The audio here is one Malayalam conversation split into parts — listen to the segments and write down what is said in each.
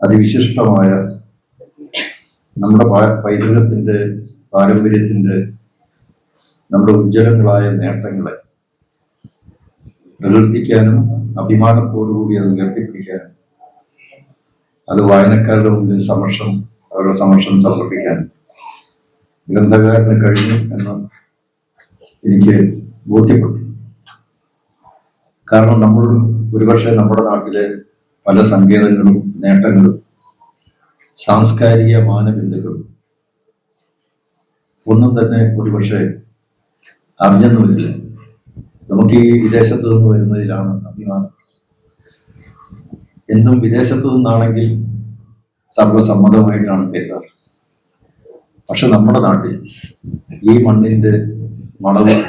അതിവിശിഷ്ടമായ നമ്മുടെ പൈതൃകത്തിന്റെ പൈതൃകത്തിന്റെ പാരമ്പര്യത്തിന്റെ നമ്മുടെ ഉജ്ജ്വലങ്ങളായ നേട്ടങ്ങളെ പ്രകീർത്തിക്കാനും അഭിമാനത്തോടുകൂടി അത് ഉയർത്തിപ്പിടിക്കാനും അത് വായനക്കാരുടെ മുന്നിൽ സമർഷം അവരുടെ സമർഷം സമർപ്പിക്കാനും. ഗ്രന്ഥകാരന് കഴിഞ്ഞു എന്ന് എനിക്ക് ബോധ്യപ്പെട്ടു. കാരണം നമ്മൾ ഒരുപക്ഷെ നമ്മുടെ നാട്ടിലെ പല സങ്കേതങ്ങളും നേട്ടങ്ങളും സാംസ്കാരിക മാനബിന്ദുക്കളും ഒന്നും തന്നെ ഒരുപക്ഷെ അറിഞ്ഞെന്നുമില്ല നമുക്ക് ഈ വിദേശത്ത് നിന്ന് വരുന്നതിലാണ് അഭിമാനം. എന്നും വിദേശത്ത് നിന്നാണെങ്കിൽ സർവസമ്മതമായിട്ടാണ് കരുതാറ്. പക്ഷെ നമ്മുടെ നാട്ടിൽ ഈ മണ്ണിന്റെ മണവും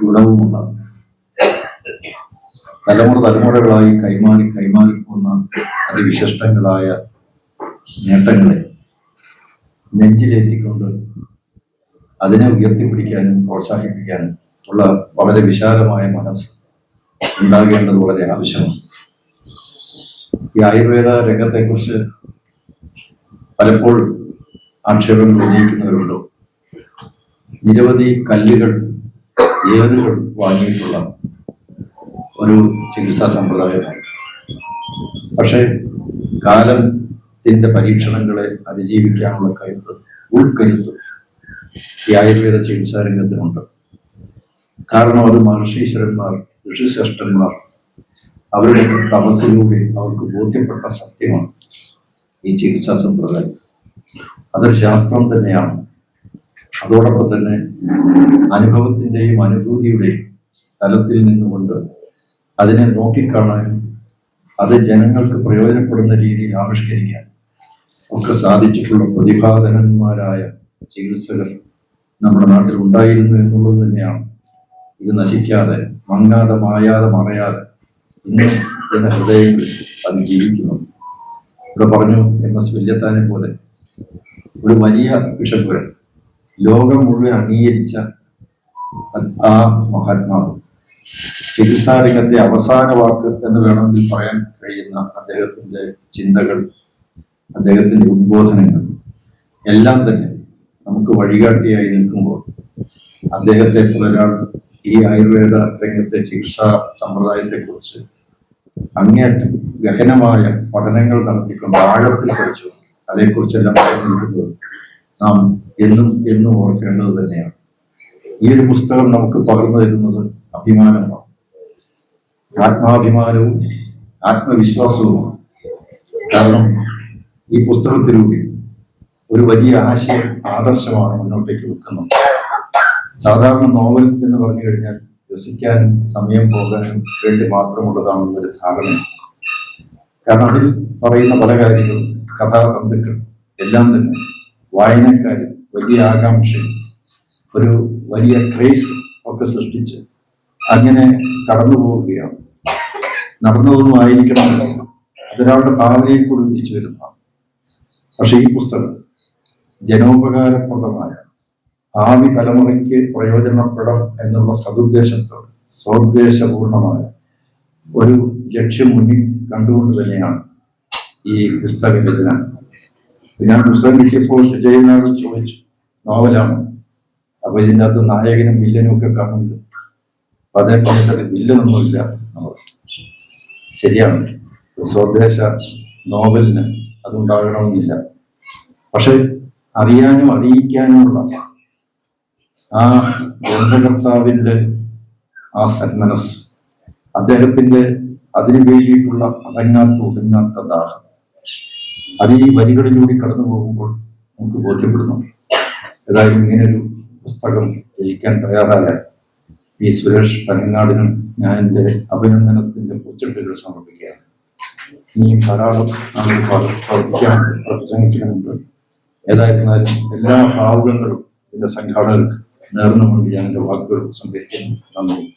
ഗുണവും ഉണ്ടാകും തലമുറ തലമുറകളായി കൈമാറി കൈമാറി പോകുന്ന അതിവിശിഷ്ടങ്ങളായ നേട്ടങ്ങളെ നെഞ്ചിലേറ്റിക്കൊണ്ട് അതിനെ ഉയർത്തിപ്പിടിക്കാനും പ്രോത്സാഹിപ്പിക്കാനും ഉള്ള വളരെ വിശാലമായ മനസ്സ് ഉണ്ടാകേണ്ടത് വളരെ ആവശ്യമാണ്. ഈ ആയുർവേദ രംഗത്തെക്കുറിച്ച് പലപ്പോൾ ആക്ഷേപങ്ങൾ ഉന്നയിക്കുന്നവരുണ്ടോ? നിരവധി കല്ലുകൾ ഏറുകൾ വാങ്ങിയിട്ടുള്ള ഒരു ചികിത്സാ സമ്പ്രദായമാണ്. പക്ഷേ കാലത്തിന്റെ പരീക്ഷണങ്ങളെ അതിജീവിക്കാനുള്ള കരുത്ത് ഉൾക്കരുത്ത് ഈ ആയുർവേദ ചികിത്സാ രംഗത്തിനുണ്ട്. കാരണം അത് മഹർഷീശ്വരന്മാർ ഋഷിശ്രേഷ്ഠന്മാർ അവരുടെ തപസ്സിലൂടെ അവർക്ക് ബോധ്യപ്പെട്ട സത്യമാണ് ഈ ചികിത്സാ സമ്പ്രദായം. അതൊരു ശാസ്ത്രം തന്നെയാണ്. അതോടൊപ്പം തന്നെ അനുഭവത്തിന്റെയും അനുഭൂതിയുടെയും തലത്തിൽ നിന്നുകൊണ്ട് അതിനെ നോക്കിക്കാണാനും അത് ജനങ്ങൾക്ക് പ്രയോജനപ്പെടുന്ന രീതിയിൽ ആവിഷ്കരിക്കാൻ ഒക്കെ സാധിച്ചിട്ടുള്ള പ്രതിഭാധനന്മാരായ ചികിത്സകർ നമ്മുടെ നാട്ടിൽ ഉണ്ടായിരുന്നു എന്നുള്ളത് തന്നെയാണ്. ഇത് നശിക്കാതെ മങ്ങാതെ മായാതെ മറയാതെ ഇന്ന് ജനഹൃദയങ്ങളിൽ അത് ജീവിക്കുന്നു ഇവിടെ പറഞ്ഞു എം എസ് വല്യത്താനെ പോലെ ഒരു വലിയ വിഷപ്പുരൻ ലോകം മുഴുവൻ അംഗീകരിച്ച ആ മഹാത്മാവ്. ചികിത്സാ രംഗത്തെ അവസാന വാക്ക് എന്ന് വേണമെങ്കിൽ പറയാൻ കഴിയുന്ന അദ്ദേഹത്തിന്റെ ചിന്തകൾ അദ്ദേഹത്തിന്റെ ഉദ്ബോധനങ്ങൾ എല്ലാം തന്നെ നമുക്ക് വഴികാട്ടിയായി നിൽക്കുമ്പോൾ അദ്ദേഹത്തെ പുലരാൾ ഈ ആയുർവേദ രംഗത്തെ ചികിത്സാ സമ്പ്രദായത്തെ കുറിച്ച് അങ്ങേയറ്റം ഗഹനമായ പഠനങ്ങൾ നടത്തിക്കൊണ്ട് ആഴത്തിൽ പഠിച്ചു. അതേക്കുറിച്ചെല്ലാം പറയുന്നത് നാം എന്നും എന്നും ഓർക്കേണ്ടത് തന്നെയാണ്. ഈ ഒരു പുസ്തകം നമുക്ക് പകർന്നു തരുന്നത് അഭിമാനമാണ്. ആത്മാഭിമാനവും ആത്മവിശ്വാസവുമാണ് കാരണം ഈ പുസ്തകത്തിലൂടെ ഒരു വലിയ ആശയം ആദർശമാണ് മുന്നോട്ടേക്ക് വെക്കുന്നത്. സാധാരണ നോവൽ എന്ന് പറഞ്ഞു കഴിഞ്ഞാൽ രസിക്കാനും സമയം പോകാനും വേണ്ടി മാത്രമുള്ളതാണെന്നൊരു ധാരണ. കാരണം അതിൽ പറയുന്ന പല കാര്യങ്ങളും കഥാതന്തുക്കൾ എല്ലാം തന്നെ വായനക്കാരും വലിയ ആകാംക്ഷയും ഒരു വലിയ ക്രേസ് ഒക്കെ സൃഷ്ടിച്ച് അങ്ങനെ കടന്നു പോവുകയാണ് നടന്നതൊന്നും ആയിരിക്കണം അതൊരാളുടെ ഭാവനയിൽ കൂടി ഉദിച്ചു വരുന്നതാണ് പക്ഷെ ഈ പുസ്തകം ജനോപകാരപ്രദമായ ഭാവി തലമുറയ്ക്ക് പ്രയോജനപ്പെടാം എന്നുള്ള സതുദ്ദേശത്തോട് സ്വദ്ദേശപൂർണമായ ഒരു ലക്ഷ്യം മുന്നിൽ കണ്ടുകൊണ്ട് തന്നെയാണ് ഈ പുസ്തക രചന. ഞാൻ പുസ്തകം കിട്ടിയപ്പോൾ വിജയനാട് ചോദിച്ചു. നോവലാണ്. അപ്പൊ ഇതിന്റെ അകത്ത് നായകനും വില്ലനും ഒക്കെ കാണുന്നുണ്ട്. അപ്പൊ അദ്ദേഹം വില്ലനൊന്നുമില്ല. ശരിയാണ്. സ്വദേശ നോവലിന് അതുണ്ടാകണമെന്നില്ല. പക്ഷെ അറിയാനും അറിയിക്കാനുമുള്ള ആ ഗ്രന്ഥകർത്താവിന്റെ ആ സന്മനസ് അദ്ദേഹത്തിന്റെ അതിനു വേണ്ടിയിട്ടുള്ള അടങ്ങാത്ത ഒടുങ്ങാത്ത ദാഹം അത് ഈ വരികളിലൂടെ കടന്നു പോകുമ്പോൾ നമുക്ക് ബോധ്യപ്പെടുന്നു. ഏതായാലും ഒരു പുസ്തകം രചിക്കാൻ തയ്യാറായ ഈ സുരേഷ് പനങ്ങാടിനും ഞാൻ എന്റെ അഭിനന്ദനത്തിന്റെ പൂച്ചെട്ടുകൾ സമർപ്പിക്കുകയാണ്. ഇനിയും ധാരാളം പ്രവർത്തിക്കാൻ പ്രസംഗിക്കുന്നുണ്ട്. ഏതായിരുന്നാലും എല്ലാ ഭാവുകങ്ങളും ഇതിന്റെ സംഘാടകർക്ക് നേർന്നുകൊണ്ട് ഞാൻ എന്റെ വാക്കുകൾ സംഭരിക്കുന്നു. നന്ദി.